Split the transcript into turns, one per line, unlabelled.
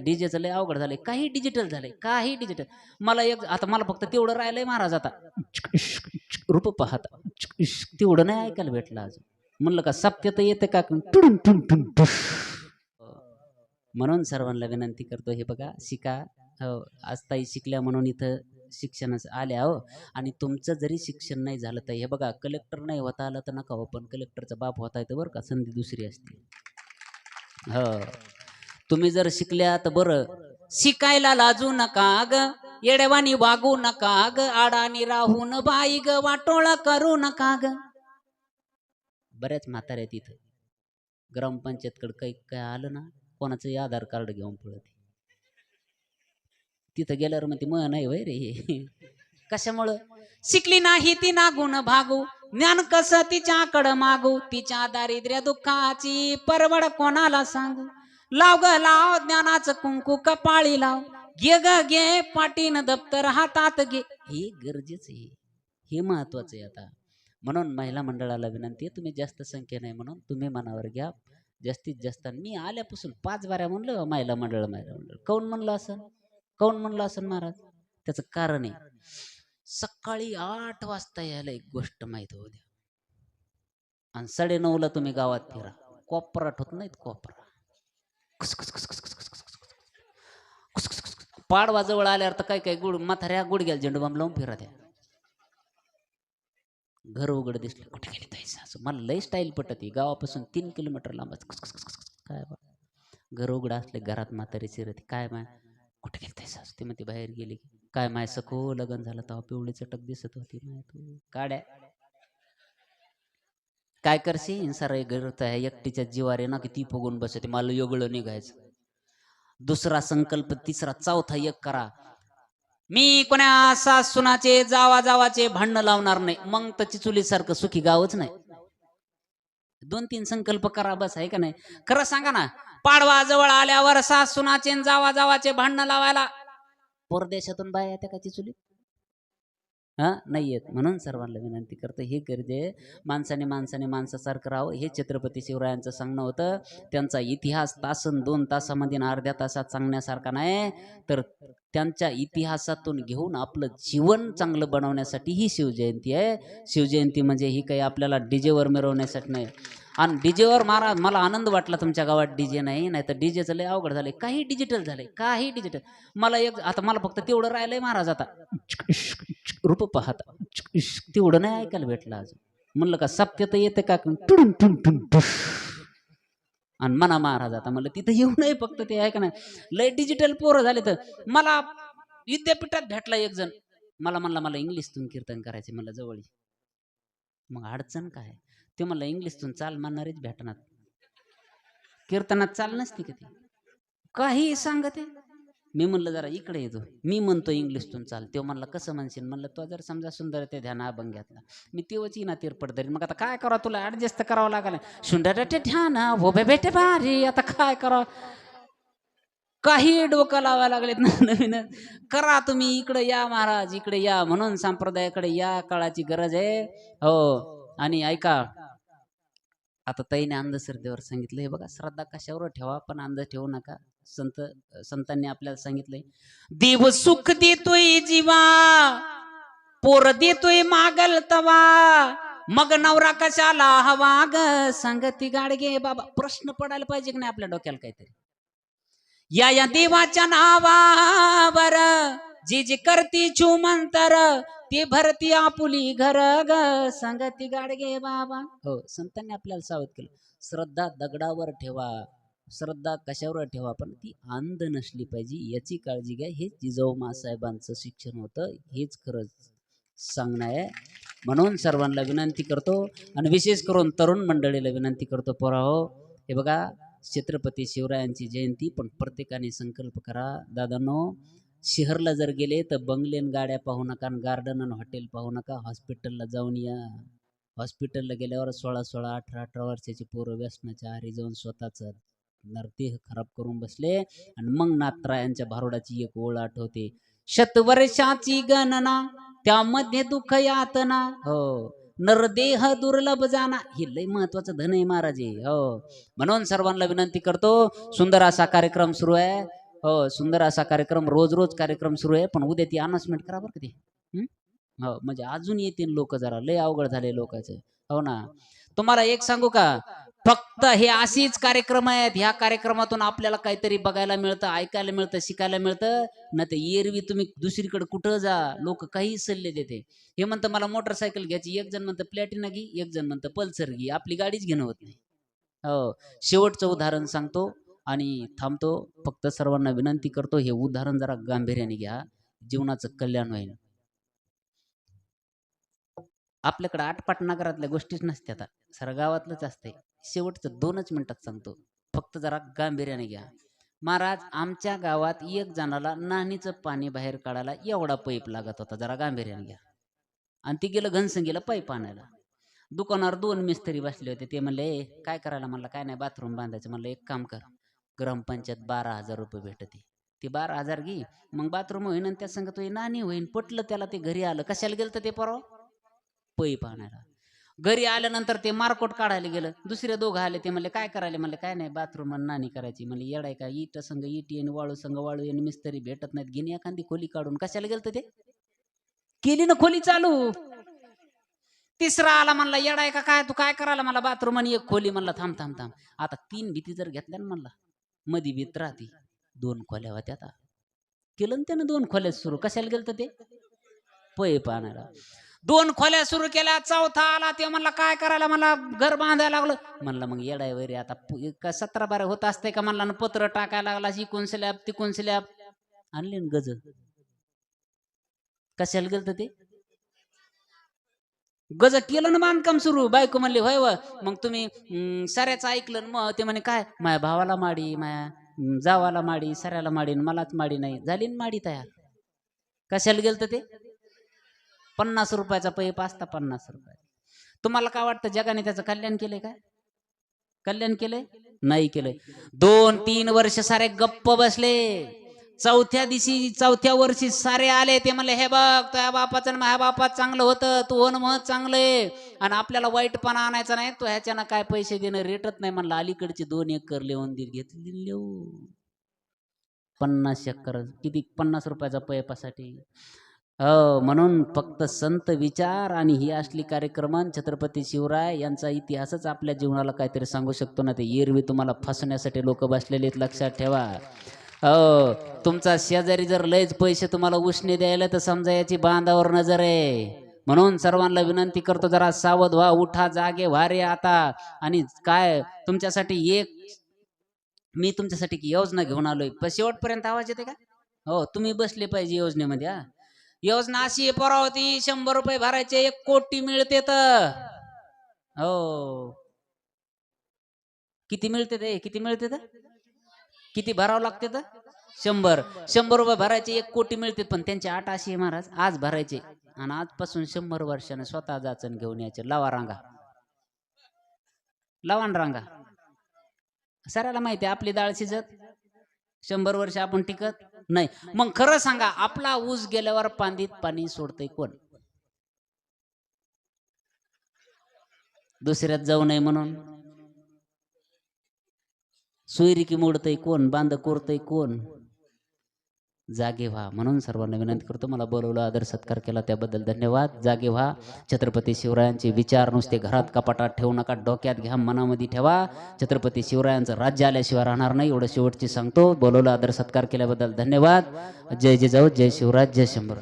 तर डीजेचं लय अवघड झालंय. काही डिजिटल झालंय. काही डिजिटल मला एक आता मला फक्त तेवढं राहिलंय महाराज आता. रूप पाहता. तेवढं नाही ऐकायला भेटलं अजून. म्हणलं का सप्त्यात येतं का? टुडुन टुन टुन म्हणून सर्वांना विनंती करतो हे बघा शिका. हो आज ताई शिकल्या म्हणून इथं शिक्षणास आल्या हो. आणि तुमचं जरी शिक्षण नाही झालं तर हे बघा कलेक्टर नाही होता आलं तर नका हो पण कलेक्टरचा बाप होता येतं बरं का संधी दुसरी असते. हो. तुम्ही जर शिकल्या तर बरं. शिकायला लाजू नका ग. येडेवानी वागू नका ग. आडानी राहून बाई ग. वाटोळा करू नका ग. बऱ्याच म्हाताऱ्या तिथं ग्रामपंचायतकडे काही काय आलं ना कोणाचंही आधार कार्ड घेऊन पळत तिथं गेल्यावर मग ती म नाही वय रे कशामुळं? शिकली नाही ती ना गुण भागू. ज्ञान कसं तिच्याकडं मागू? तिच्या दारिद्र्य दुःखाची परवड कोणाला सांगू? लाव ग लाव ज्ञानाचं कुंकू कपाळी लाव. घे ग घे पाटीन दप्तर हातात घे. हे गरजेचं आहे. हे महत्वाचं आहे आता. म्हणून महिला मंडळाला विनंती आहे तुम्ही जास्त संख्या नाही म्हणून तुम्ही मनावर घ्या. जास्तीत जास्त आणि मी आल्यापासून पाच बाऱ्या म्हणलं महिला मंडळ महिला मंडळ. काऊन म्हणलं असं? काऊन म्हणलं असं महाराज? त्याचं कारण आहे. सकाळी आठ वाजता यायला एक गोष्ट माहीत होऊ द्या. आणि साडे नऊला तुम्ही गावात फिरा. कोपरा होत नाहीत कोपरा पाडवा जवळ आल्यावर तर काय काय गुड म्हाताऱ्या गुडघ्याला झेंडू बाम लावून फिरा द्या घर उघड दिसलं. कुठे गेले ताई असं मला लई स्टाईल पटत गावापासून तीन किलोमीटर लांब काय बा? घर उघड असले घरात म्हातारी शिरती काय माय? कुठे गेली ताई सासू? ती म्हणते बाहेर गेली. काय माय? सखो लग्न झालं तेव्हा पिवळी चटक दिसत होती माय तू. काड्या. काय करशील? सारं करत आहे. एकटीच्या जीवारे ना किती फुगून बसते. मला योगळं निघायचं. दुसरा संकल्प तिसरा चौथा एक करा. मी कोण्या सासुनाचे जावा जावाचे भांडणं लावणार नाही. मग तर चिचुलीसारखं सुखी गावच नाही. दोन तीन संकल्प करा बस आहे का नाही? खरं सांगा ना पाडवा जवळ आल्यावर सासुनाचे जावा जावाचे भांडणं लावायला. परदेशातून बाया येते का चिचुली हां? नाही येत. म्हणून सर्वांना विनंती करतो हे गरजे माणसाने माणसाने माणसासारखं राहावं. हे छत्रपती शिवरायांचं सांगणं होतं. त्यांचा इतिहास तासन दोन तासामध्ये अर्ध्या तासात सांगण्यासारखा नाही. तर त्यांच्या इतिहासातून घेऊन आपलं जीवन चांगलं बनवण्यासाठी ही शिवजयंती आहे. शिवजयंती म्हणजे ही काही आपल्याला डीजेवर मिरवण्यासाठी नाही. आणि डीजेवर मारा मला आनंद वाटला तुमच्या गावात डीजे नाही नाही तर डीजेचं लय अवघड झालंय. काही डिजिटल झालंय काही डिजिटल मला एक आता मला फक्त तेवढं राहिलंय महाराज आता. रूप पाहता. तेवढं नाही ऐकायला भेटलं अजून. म्हणलं का सत्य तर येतं का? टुडुन टुन टुन टुश. आणि मना महाराज आता म्हणलं तिथं येऊ नये फक्त ते ऐका नाही लय डिजिटल पोरं झाले तर मला विद्यापीठात भेटला एक जण. मला म्हणला मला इंग्लिशतून कीर्तन करायचे मला जवळ. मग अडचण काय? ते म्हणलं इंग्लिशतून चाल मानणारीच भेटणार. कीर्तनात चाल नसती का ती? काही सांगते मी म्हणलं जरा इकडे येतो मी म्हणतो इंग्लिशतून चाल. तो म्हणला कसं म्हणशील? म्हणलं तो जर समजा सुंदर ते ध्यान अभंग्यातला मी तेव्हाच ना तिरपट धरीन मग आता काय करावं तुला? ऍडजस्ट करावं लागेल. सुंदर ते ध्यान हो बे बेटे भारी आता काय करावं काही डोकं लावायला लागलेत ना नवीन. करा तुम्ही इकडे या महाराज इकडे या. म्हणून संप्रदायाकडे या काळाची गरज आहे. हो. आणि ऐका आता ताईने अंधश्रद्धेवर सांगितलं हे बघा श्रद्धा कशावर ठेवा पण अंध ठेवू नका. संत संतांनी आपल्याला सांगितलंय देव सुख देतोय जीवा पोर देतोय मागल तवा मग नवरा कशाला हवा ग? संगती गाडगे बाबा. प्रश्न पडायला पाहिजे की नाही आपल्या डोक्याला काहीतरी? या या देवाच्या नावावर जी जी करती चुमंतर ती भरती आपुली घर ग. संगती गाडगे बाबा. हो संतांनी आपल्याला सावध केलं. श्रद्धा दगडावर ठेवा. श्रद्धा कशावर ठेवा? पण ती अंध नसली पाहिजे. याची काळजी घ्या. हे जिजाऊ मासाहेबांचं शिक्षण होतं. हेच खरंच सांगणं आहे. म्हणून सर्वांना विनंती करतो. आणि विशेष करून तरुण मंडळीला विनंती करतो. पोराहो हे बघा छत्रपती शिवरायांची जयंती पण प्रत्येकाने संकल्प करा. दादांनो शहरला जर गेले तर बंगलेन गाड्या पाहू नका आणि गार्डन आणि हॉटेल पाहू नका. हॉस्पिटलला जाऊन या. हॉस्पिटलला गेल्यावर सोळा सोळा अठरा अठरा वर्षाची पोरं व्यसनाच्या आरी जाऊन स्वतःचं नरदेह खराब करून बसले आणि मग नात्रायांच्या भारुडाची एक ओळ आठवते. शतवर्षाची गणना त्यामध्ये दुःख यातना. हो. नरदेह दुर्लभ जाना. हे लय महत्वाचं धन आहे महाराज. हो. म्हणून सर्वांना विनंती करतो सुंदर असा कार्यक्रम सुरू आहे. हो सुंदर असा कार्यक्रम रोज रोज कार्यक्रम सुरू आहे पण उद्या ती अनाउन्समेंट करा बरं का हो? म्हणजे अजून येतील लोक जरा लय अवघड झाले लोकांचे. हो ना? तुम्हाला एक सांगू का? फक्त हे असेच कार्यक्रम आहेत ह्या कार्यक्रमातून आपल्याला काहीतरी बघायला मिळतं ऐकायला मिळतं शिकायला मिळतं. ना ते एरवी तुम्ही दुसरीकडे कुठं जा लोक काही सल्ले देते. हे म्हणतं मला मोटरसायकल घ्यायची एक जण म्हणतं प्लॅटिना घे एक जण म्हणतं पल्सर घे आपली गाडीच घेणं होत नाही. हो शेवटचं उदाहरण सांगतो. आणि थांबतो. फक्त सर्वांना विनंती करतो हे उदाहरण जरा गांभीर्याने घ्या. जीवनाचं कल्याण होईल. आपल्याकडे आटपाट नगरातल्या गोष्टीच नसत्या आता. सर गावातलंच असते शेवटचं दोनच मिनिटात सांगतो. फक्त जरा गांभीर्याने घ्या. महाराज आमच्या गावात एक जणाला नाणीचं पाणी बाहेर काढायला एवढा पैप लागत होता. जरा गांभीर्याने घ्या. आणि ती गेलं घनसंगीला पैप आणायला. दुकानावर दोन मिस्त्री बसले होते. ते म्हणले काय करायला म्हणलं? काय नाही बाथरूम बांधायचं. म्हणलं एक काम कर. ग्रामपंचायत बारा हजार रुपये भेटते. ते बारा हजार घे मग बाथरूम होईन आणि त्या संग तो नाणी होईन पटलं त्याला ते घरी आलं. कशाला गेलं तर ते परवा? पै आणायला घरी आल्यानंतर ते मारकोट काढायला गेलं. दुसरे दोघं आले ते म्हणले काय करायला? म्हणले काय नाही बाथरूम नाणी करायची. म्हणले येडाय का? इट संग इटी आणि वाळू संग वाळू आणि मिस्त्री भेटत नाहीत. घेणे एखादी खोली काढून. कशाला गेलं ते? केली ना खोली चालू. तिसरा आला म्हणला येडाय का? काय तू काय करायला? मला बाथरूम आणि एक खोली. म्हणला थांब थांब थांब. आता तीन भीती जर घेतल्या ना म्हणला. मधी भीत राहते. दोन खोल्या होत्या आता. केलं ना त्यानं दोन खोल्या सुरू. कशाला गेलं ते? पैप पाहणार दोन खोल्या सुरू केल्या चौथा आला ते म्हणला काय करायला? मला घर बांधायला लागलं. म्हणलं मग येडाय वैरे आता का सतरा बारा होत असते का? म्हणला पत्र टाकायला लागला इकून स्लॅब तिकून स्लॅब. आणले ना गज. कशाला गेलं ते? गज केलं ना बांधकाम सुरू. बायको म्हणली होय व मग तुम्ही साऱ्याचं ऐकलं ना मग. ते म्हणे काय? माया भावाला माडी माया जावाला माडी साऱ्याला माडी आणि मलाच माडी नाही. झाली ना माडी तयार. कशाला गेलं ते? पन्नास रुपयाचा पैप असता पन्नास रुपये तुम्हाला काय वाटतं जगाने त्याचं कल्याण केलंय काय कल्याण केलंय? नाही केलंय. दोन तीन वर्ष सारे गप्प बसले. चौथ्या दिवशी चौथ्या वर्षी सारे आले ते म्हणले हे बघ तुझ्या बापाचं आणि माझ्या बापात चांगलं होतं तू हो मग चांगलं. आहे आणि आपल्याला वाईटपणा आणायचा नाही तो ह्याच्यानं काय पैसे देणं रेटत नाही म्हणलं. अलीकडचे दोन एकर लिहून दिल घेतली लिहू पन्नास एकर किती? पन्नास रुपयाचा पैपासाठी. हो म्हणून फक्त संत विचार आणि ही असली कार्यक्रमन छत्रपती शिवराय यांचा इतिहासच आपल्या जीवनाला काहीतरी सांगू शकतो ना ते. एरवी तुम्हाला फसण्यासाठी लोक बसलेले आहेत लक्षात ठेवा. हो तुमचा शेजारी जर लयच पैसे तुम्हाला उष्णे द्यायला तर समजा याची बांधावर नजर आहे. म्हणून सर्वांना विनंती करतो जरा सावध व्हा उठा जागे व्हा रे आता. आणि काय तुमच्यासाठी एक मी तुमच्यासाठी योजना घेऊन आलोय. शेवटपर्यंत आवाज येते का? हो तुम्ही बसले पाहिजे योजनेमध्ये हा. योजना अशी आहे परावती शंभर रुपये भरायचे एक कोटी मिळते तर. हो. किती मिळते ते? किती मिळते तर? किती भरावं लागते तर? शंभर. शंभर रुपये भरायचे एक कोटी मिळते पण त्यांची आठ अशी आहे महाराज आज भरायचे. आणि आजपासून शंभर वर्षाने स्वतः जाचन घेऊन यायचे. लावा रांगा. लावा रांगा. सराला माहिती आहे आपली डाळ शिजत शंभर वर्ष आपण टिकत नाही. मग खरं सांगा आपला ऊस गेल्यावर पांदीत पाणी सोडतय कोण? दुसऱ्यात जाऊ नये म्हणून. सोयरिकी मोडतय कोण बांध कोरतय कोण? जागे व्हा. म्हणून सर्वांना विनंती करतो मला बोलवलं आदर सत्कार केला त्याबद्दल धन्यवाद. जागे व्हा. छत्रपती शिवरायांचे विचार नुसते घरात कपाटात ठेवू नका डोक्यात घ्या मनामध्ये ठेवा. छत्रपती शिवरायांचं राज्य आल्याशिवाय राहणार नाही एवढं शेवटची सांगतो. बोलवलं आदर सत्कार केल्याबद्दल धन्यवाद. जय जय जाऊ जय शिवराज जय शंभर.